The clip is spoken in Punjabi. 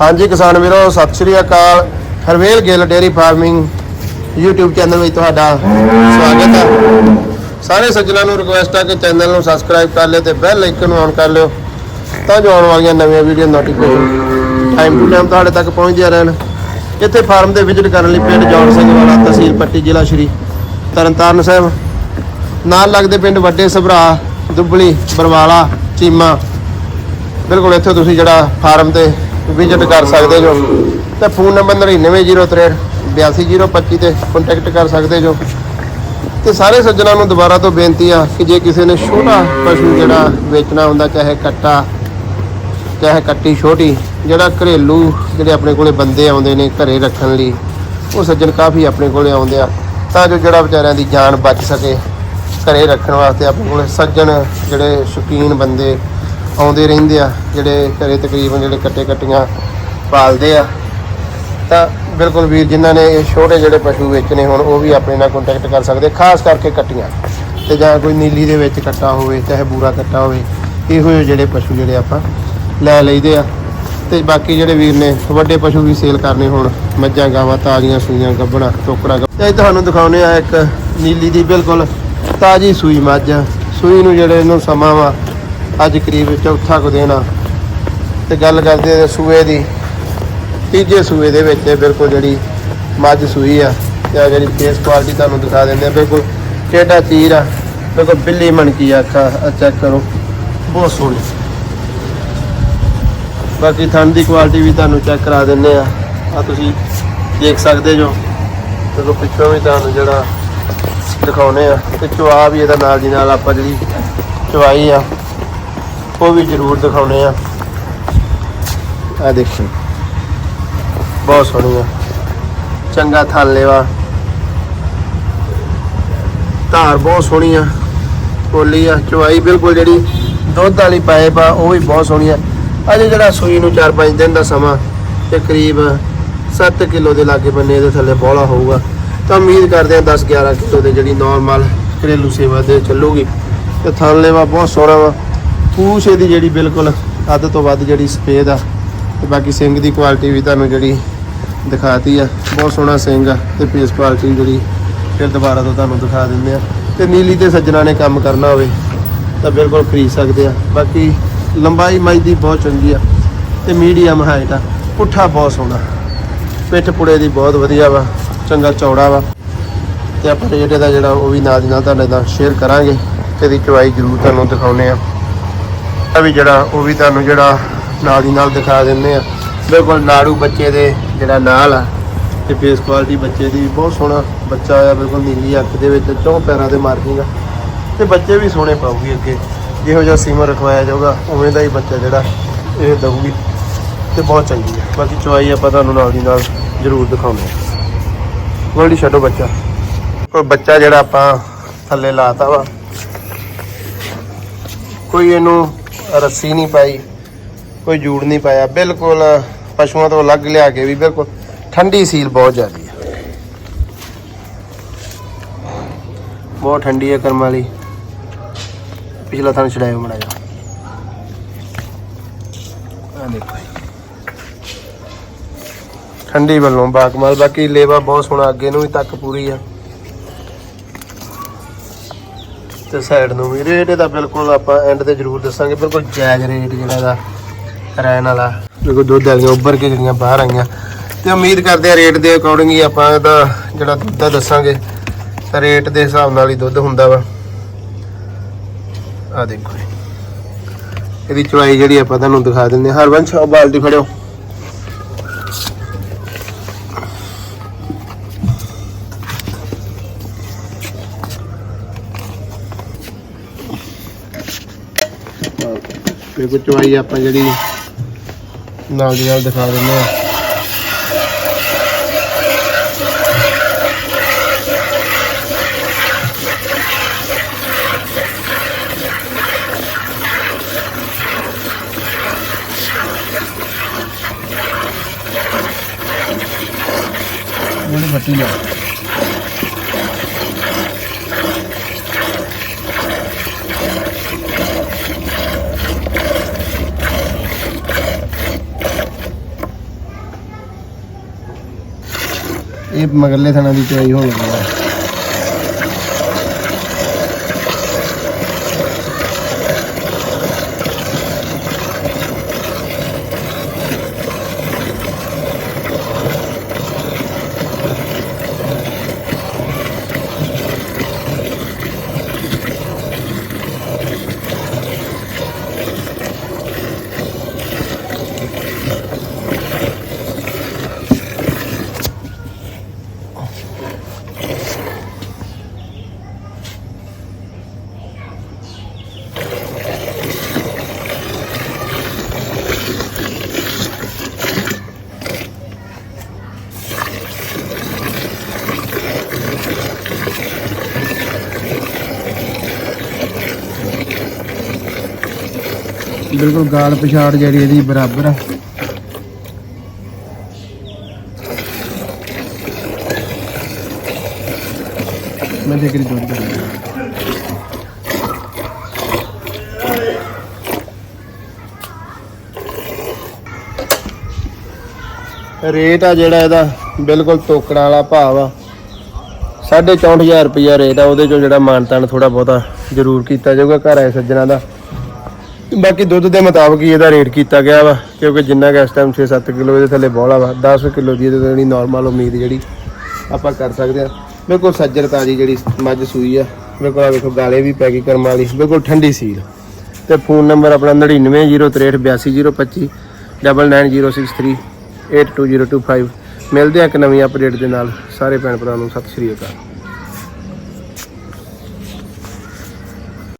ਹਾਂਜੀ ਕਿਸਾਨ ਵੀਰੋ, ਸਤਿ ਸ਼੍ਰੀ ਅਕਾਲ। Harvel Gill dairy farming YouTube channel ਵਿੱਚ ਤੁਹਾਡਾ ਸਵਾਗਤ ਹੈ। ਸਾਰੇ ਸੱਜਣਾਂ ਨੂੰ ਰਿਕੁਐਸਟ ਹੈ ਕਿ ਚੈਨਲ ਨੂੰ ਸਬਸਕ੍ਰਾਈਬ ਕਰ ਲਿਓ ਤੇ ਬੈਲ ਆਈਕਨ ਨੂੰ ਔਨ ਕਰ ਲਿਓ ਤਾਂ ਜੋ ਆਉਣ ਵਾਲੀਆਂ ਨਵੀਆਂ video notification time to time ਤੁਹਾਡੇ ਤੱਕ ਪਹੁੰਚਦੀਆਂ ਰਹਿਣ। ਇੱਥੇ ਫਾਰਮ ਦੇ ਵਿਜ਼ਿਟ ਕਰਨ ਲਈ ਪਿੰਡ ਜੌਨ ਸਿੰਘ ਵਾਲਾ, ਤਹਿਸੀਲ ਪੱਟੀ, ਜ਼ਿਲ੍ਹਾ ਸ਼੍ਰੀ ਤਰਨਤਾਰਨ ਸਾਹਿਬ। ਨਾਲ ਲੱਗਦੇ ਪਿੰਡ ਵੱਡੇ ਸਭਰਾ, ਦੁੱਬਲੀ, ਬਰਵਾਲਾ, ਚੀਮਾ। ਬਿਲਕੁਲ ਇੱਥੇ ਤੁਸੀਂ ਜਿਹੜਾ ਫਾਰਮ ਤੇ ਵਿਜ਼ਿਟ ਕਰ ਸਕਦੇ ਜੋ। ਤੇ ਫੋਨ ਨੰਬਰ 9903 82025 ਤੇ ਕੰਟੈਕਟ ਕਰ ਸਕਦੇ ਜੋ। ਤੇ ਸਾਰੇ ਸੱਜਣਾਂ ਨੂੰ ਦੁਬਾਰਾ ਤੋਂ ਬੇਨਤੀ ਆ ਕਿ ਜੇ ਕਿਸੇ ਨੇ ਛੋਟਾ ਪਸ਼ੂ ਜਿਹੜਾ ਵੇਚਣਾ ਹੁੰਦਾ, ਚਾਹੇ ਕੱਟਾ, ਚਾਹੇ ਕੱਟੀ ਛੋਟੀ, ਜਿਹੜਾ ਘਰੇਲੂ ਜਿਹੜੇ ਆਪਣੇ ਕੋਲੇ ਬੰਦੇ ਆਉਂਦੇ ਨੇ ਘਰੇ ਰੱਖਣ ਲਈ, ਉਹ ਸੱਜਣ ਕਾਫੀ ਆਪਣੇ ਕੋਲੇ ਆਉਂਦੇ ਆ, ਤਾਂ ਜੋ ਜਿਹੜਾ ਵਿਚਾਰਿਆਂ ਦੀ ਜਾਨ ਬਚ ਸਕੇ ਘਰੇ ਰੱਖਣ ਵਾਸਤੇ ਆਪਣੇ ਕੋਲੇ। ਸੱਜਣ ਜਿਹੜੇ ਸ਼ੌਕੀਨ ਬੰਦੇ ਆਉਂਦੇ ਰਹਿੰਦੇ ਆ, ਜਿਹੜੇ ਘਰੇ ਤਕਰੀਬਨ ਜਿਹੜੇ ਕੱਟੇ ਕੱਟੀਆਂ ਪਾਲਦੇ ਆ। ਤਾਂ ਬਿਲਕੁਲ ਵੀਰ ਜਿਨ੍ਹਾਂ ਨੇ ਇਹ ਛੋਟੇ ਜਿਹੜੇ ਪਸ਼ੂ ਵੇਚਣੇ ਹੁਣ, ਉਹ ਵੀ ਆਪਣੇ ਨਾਲ ਕੰਟੈਕਟ ਕਰ ਸਕਦੇ, ਖਾਸ ਕਰਕੇ ਕੱਟੀਆਂ। ਤੇ ਜਾਂ ਕੋਈ ਨੀਲੀ ਦੇ ਵਿੱਚ ਕੱਟਾ ਹੋਵੇ, ਚਾਹੇ ਬੂਰਾ ਕੱਟਾ ਹੋਵੇ, ਇਹੋ ਜਿਹੇ ਜਿਹੜੇ ਪਸ਼ੂ ਜਿਹੜੇ ਆਪਾਂ ਲੈ ਲਈਦੇ ਆ। ਤੇ ਬਾਕੀ ਜਿਹੜੇ ਵੀਰ ਨੇ, ਵੱਡੇ ਪਸ਼ੂ ਵੀ ਸੇਲ ਕਰਨੇ ਹੋਣ, ਮੱਝਾਂ, ਗਾਵਾਂ, ਤਾਜ਼ੀਆਂ ਸੂਈਆਂ ਗੱਭਣਾ ਟੋਕਰਾ ਤੇ ਅੱਜ ਤੁਹਾਨੂੰ ਦਿਖਾਉਨੇ ਆ ਇੱਕ ਨੀਲੀ ਦੀ ਬਿਲਕੁਲ ਤਾਜ਼ੀ ਸੂਈ ਮੱਝ ਸੂਈ ਨੂੰ ਜਿਹੜੇ ਇਹਨੂੰ ਸਮਾਂ ਵਾ ਅੱਜ ਕਰੀਬ ਚੌਥਾ ਕੁ ਦਿਨ ਆ। ਤੇ ਗੱਲ ਕਰਦੇ ਆ ਸੂਏ ਦੀ। ਤੀਜੇ ਸੂਏ ਦੇ ਵਿੱਚ ਬਿਲਕੁਲ ਜਿਹੜੀ ਮੱਝ ਸੂਈ ਆ ਤੇ ਆਹ ਜਿਹੜੀ ਫੇਸ ਕੁਆਲਿਟੀ ਤੁਹਾਨੂੰ ਦਿਖਾ ਦਿੰਦੇ ਆ। ਬਿਲਕੁਲ ਟੇਢਾ ਚੀਰ ਆ, ਬਿਲਕੁਲ ਬਿੱਲੀ ਮਣਕੀ ਅੱਖਾਂ, ਆ ਚੈੱਕ ਕਰੋ। ਬਹੁਤ ਸੋਹਣੀ। ਬਾਕੀ ਥਣ ਦੀ ਕੁਆਲਿਟੀ ਵੀ ਤੁਹਾਨੂੰ ਚੈੱਕ ਕਰਾ ਦਿੰਦੇ ਆ। ਆ ਤੁਸੀਂ ਦੇਖ ਸਕਦੇ ਜੋ। ਦੇਖੋ ਪਿੱਛੋਂ ਵੀ ਤੁਹਾਨੂੰ ਜਿਹੜਾ ਦਿਖਾਉਨੇ ਆ। ਤੇ ਚਵਾ ਵੀ ਇਹਦਾ ਨਾਲ ਦੀ ਨਾਲ ਆਪਾਂ ਜਿਹੜੀ ਚਵਾਈ ਆ ਉਹ ਵੀ ਜ਼ਰੂਰ ਦਿਖਾਉਨੇ ਆ। ਆ ਦੇਖੋ। ਬਹੁਤ ਸੋਹਣੀ ਆ ਚੰਗਾ ਥਾਲੇ ਵਾ ਧਾਰ ਬਹੁਤ ਸੋਹਣੀ ਆ ਕੋਲੀ ਆ ਚਵਾਈ ਬਿਲਕੁਲ ਜਿਹੜੀ ਦੁੱਧ ਵਾਲੀ ਪਾਈਪ ਆ ਉਹ ਵੀ ਬਹੁਤ ਸੋਹਣੀ ਆ ਅਜੇ ਜਿਹੜਾ ਸੂਈ ਨੂੰ 4-5 ਦਿਨ ਦਾ ਸਮਾਂ ਤੇ ਕਰੀਬ 7 ਕਿਲੋ ਦੇ ਲਾਗੇ ਬੰਨੇ ਇਹਦੇ ਥੱਲੇ ਬੋਲਾ ਹੋਊਗਾ। ਤਾਂ ਉਮੀਦ ਕਰਦੇ ਆ 10-11 ਕਿਲੋ ਦੇ ਜਿਹੜੀ ਨਾਰਮਲ ਘਰੇਲੂ ਸੇਵਾ ਦੇ ਚੱਲੂਗੀ। ਤੇ ਥਾਲੇ ਵਾ ਬਹੁਤ ਸੋਹਣਾ ਵਾ। ਪੂਛ ਇਹਦੀ ਜਿਹੜੀ ਬਿਲਕੁਲ ਅੱਧ ਤੋਂ ਵੱਧ ਜਿਹੜੀ ਸਫੇਦ ਆ ਤੇ ਬਾਕੀ ਸਿੰਗ ਦੀ ਕੁਆਲਿਟੀ ਵੀ ਤੁਹਾਨੂੰ ਜਿਹੜੀ ਦਿਖਾਤੀ ਆ। ਬਹੁਤ ਸੋਹਣਾ ਸਿੰਗ ਆ ਤੇ ਪੀਸ ਕੁਆਲਿਟੀ ਜਿਹੜੀ ਫਿਰ ਦੁਬਾਰਾ ਤੋਂ ਤੁਹਾਨੂੰ ਦਿਖਾ ਦਿੰਦੇ ਆ। ਤੇ ਨੀਲੀ ਤੇ ਸੱਜਣਾ ਨੇ ਕੰਮ ਕਰਨਾ ਹੋਵੇ ਤਾਂ ਬਿਲਕੁਲ ਖਰੀਦ ਸਕਦੇ ਆ। ਬਾਕੀ ਲੰਬਾਈ ਮਾਈ ਦੀ ਬਹੁਤ ਚੰਗੀ ਆ ਤੇ ਮੀਡੀਅਮ ਹਾਈਟ ਆ। ਪੁੱਠਾ ਬਹੁਤ ਸੋਹਣਾ। ਪਿੱਠ ਪੁੜੇ ਦੀ ਬਹੁਤ ਵਧੀਆ ਵਾ, ਚੰਗਾ ਚੌੜਾ ਵਾ। ਤੇ ਆਪਾਂ ਰੇਟ ਇਹਦਾ ਜਿਹੜਾ ਉਹ ਵੀ ਨਾਲ ਦੀ ਨਾਲ ਤੁਹਾਡੇ ਨਾਲ ਸ਼ੇਅਰ ਕਰਾਂਗੇ ਤੇ ਇਹਦੀ ਚਵਾਈ ਜ਼ਰੂਰ ਤੁਹਾਨੂੰ ਦਿਖਾਉਨੇ ਆ ਆ। ਵੀ ਜਿਹੜਾ ਉਹ ਵੀ ਤੁਹਾਨੂੰ ਜਿਹੜਾ ਨਾਲ ਦੀ ਨਾਲ ਦਿਖਾ ਦਿੰਦੇ ਆ ਬਿਲਕੁਲ ਨਾੜੂ ਬੱਚੇ ਦੇ ਜਿਹੜਾ ਨਾਲ ਆ ਤੇ ਫੇਸ ਕੁਆਲਿਟੀ ਬੱਚੇ ਦੀ ਬਹੁਤ ਸੋਹਣਾ ਬੱਚਾ ਆ, ਬਿਲਕੁਲ ਨੀਲੀ ਅੱਖ ਦੇ ਵਿੱਚ, ਚੌਂ ਪੈਰਾਂ ਦੇ ਮਾਰਕਿੰਗ ਆ। ਤੇ ਬੱਚੇ ਵੀ ਸੋਹਣੇ ਪਾਉਗੀ ਅੱਗੇ। ਜਿਹੋ ਜਿਹਾ ਸੀਮਾ ਰਖਵਾਇਆ ਜਾਊਗਾ, ਉਵੇਂ ਦਾ ਹੀ ਬੱਚਾ ਜਿਹੜਾ ਇਹ ਦਊਗੀ। ਤੇ ਬਹੁਤ ਚੰਗੀ ਹੈ ਬਾਕੀ ਚੁਆਈ ਆਪਾਂ ਤੁਹਾਨੂੰ ਨਾਲ ਦੀ ਨਾਲ ਜ਼ਰੂਰ ਦਿਖਾਉਂਦੇ ਹਾਂ। ਗੋਲਡੀ, ਛੱਡੋ ਬੱਚਾ। ਕੋਈ ਬੱਚਾ ਜਿਹੜਾ ਆਪਾਂ ਥੱਲੇ ਲਾਤਾ ਵਾ, ਕੋਈ ਇਹਨੂੰ ਰੱਸੀ ਨਹੀਂ ਪਾਈ, ਕੋਈ ਜੂੜ ਨਹੀਂ ਪਾਇਆ। ਬਿਲਕੁਲ ਪਸ਼ੂਆਂ ਤੋਂ ਅਲੱਗ ਲਿਆ ਕੇ ਵੀ ਬਿਲਕੁਲ ਠੰਡੀ ਸੀਲ ਬਹੁਤ ਜ਼ਿਆਦੀ ਹੈ ਬਹੁਤ ਠੰਡੀ ਹੈ ਕਰਮ ਵਾਲੀ। ਪਿਛਲਾ ਥਣ ਛਡਾਇਓ ਮੜਾ ਜਾ ਆ ਦੇਖੋ ਠੰਡੀ ਵੱਲੋਂ ਬਾਕਮਾਲ, ਬਾਕੀ ਲੇਵਾ ਬਹੁਤ ਸੋਹਣਾ, ਅੱਗੇ ਨੂੰ ਵੀ ਤੱਕ ਪੂਰੀ ਆ। ਤੇ ਸਾਈਡ ਨੂੰ ਵੀ। ਰੇਟ ਇਹਦਾ ਬਿਲਕੁਲ ਆਪਾਂ ਐਂਡ ਤੇ ਜ਼ਰੂਰ ਦੱਸਾਂਗੇ। ਬਿਲਕੁਲ ਜਾਇਜ਼ ਰੇਟ ਜਿਹੜਾ ਇਹਦਾ ਰਹਿਣ ਵਾਲਾ। ਦੇਖੋ ਦੁੱਧ ਵਾਲੀਆਂ ਉੱਭਰ ਕੇ ਜਿਹੜੀਆਂ ਬਾਹਰ ਆਈਆਂ। ਤੇ ਉਮੀਦ ਕਰਦੇ ਆ ਰੇਟ ਦੇ ਅਕੋਰਡਿੰਗ ਹੀ ਆਪਾਂ ਇਹਦਾ ਜਿਹੜਾ ਦੁੱਧ ਆ ਦੱਸਾਂਗੇ। ਤਾਂ ਰੇਟ ਦੇ ਹਿਸਾਬ ਨਾਲ ਹੀ ਦੁੱਧ ਹੁੰਦਾ ਵਾ। ਆ ਦੇਖੋ ਜੀ। ਇਹਦੀ ਚੁਆਈ ਜਿਹੜੀ ਆਪਾਂ ਤੁਹਾਨੂੰ ਦਿਖਾ ਦਿੰਦੇ ਹਾਂ। ਹਰਵੰਸ਼ ਆਹ ਬਾਲਟੀ ਫੜਿਓ। ਤੇ ਕੁਝ ਚਵਾਈ ਆਪਾਂ ਜਿਹੜੀ ਨਾਲ ਦੀ ਨਾਲ ਦਿਖਾ ਦਿੰਦੇ ਆ ਜਿਹੜੀ ਮੱਟੀ ਲਿਆ ਇਹ ਮਗਰਲੇ ਥਣਾ ਦੀ ਚਵਾਈ ਹੋ ਗਈ ਹੈ। ਬਿਲਕੁਲ ਗਾਲ ਪਛਾੜ ਜਿਹੜੀ ਇਹਦੀ ਬਰਾਬਰ ਆ। ਮੈਂ ਦੇਖ ਰਹੀ ਦੁੱਧ ਰੇਟ ਆ ਜਿਹੜਾ ਇਹਦਾ, ਬਿਲਕੁਲ ਟੋਕੜਾਂ ਵਾਲਾ ਭਾਵ ਆ 64000 ਰੁਪਇਆ ਰੇਟ ਆ, ਉਹਦੇ ਚੋਂ ਜਿਹੜਾ ਮਾਨਤਾਨ ਥੋੜਾ ਬਹੁਤਾ ਜ਼ਰੂਰ ਕੀਤਾ ਜਾਊਗਾ ਘਰ ਆਏ ਸੱਜਣਾ ਦਾ। ਬਾਕੀ ਦੁੱਧ ਦੇ ਮੁਤਾਬਕ ਹੀ ਇਹਦਾ ਰੇਟ ਕੀਤਾ ਗਿਆ ਵਾ, ਕਿਉਂਕਿ ਜਿੰਨਾ ਕਿ ਇਸ ਟਾਈਮ 6-7 ਕਿਲੋ ਇਹਦੇ ਥੱਲੇ ਬੋਲਾ ਵਾ 10 ਕਿਲੋ ਦੀ ਇਹਦੇ ਤੋਂ ਜਿਹੜੀ ਨਾਰਮਲ ਉਮੀਦ ਜਿਹੜੀ ਆਪਾਂ ਕਰ ਸਕਦੇ ਆ ਬਿਲਕੁਲ ਸੱਜਰ ਤਾਜੀ ਜਿਹੜੀ ਮੱਝ ਸੂਈ ਆ, ਬਿਲਕੁਲ ਆ ਵੇਖੋ ਗਾਲੇ ਵੀ ਪੈ ਗਈ ਕਰਮ ਵਾਲੀ, ਬਿਲਕੁਲ ਠੰਡੀ ਸੀਲ। ਤੇ ਫੋਨ ਨੰਬਰ ਆਪਣਾ 9903682025 9906382025 ਮਿਲਦੇ ਆ ਇੱਕ ਨਵੀਂ ਅਪਡੇਟ ਦੇ ਨਾਲ, ਸਾਰੇ ਭੈਣ ਭਰਾ ਨੂੰ ਸਤਿ ਸ਼੍ਰੀ ਅਕਾਲ।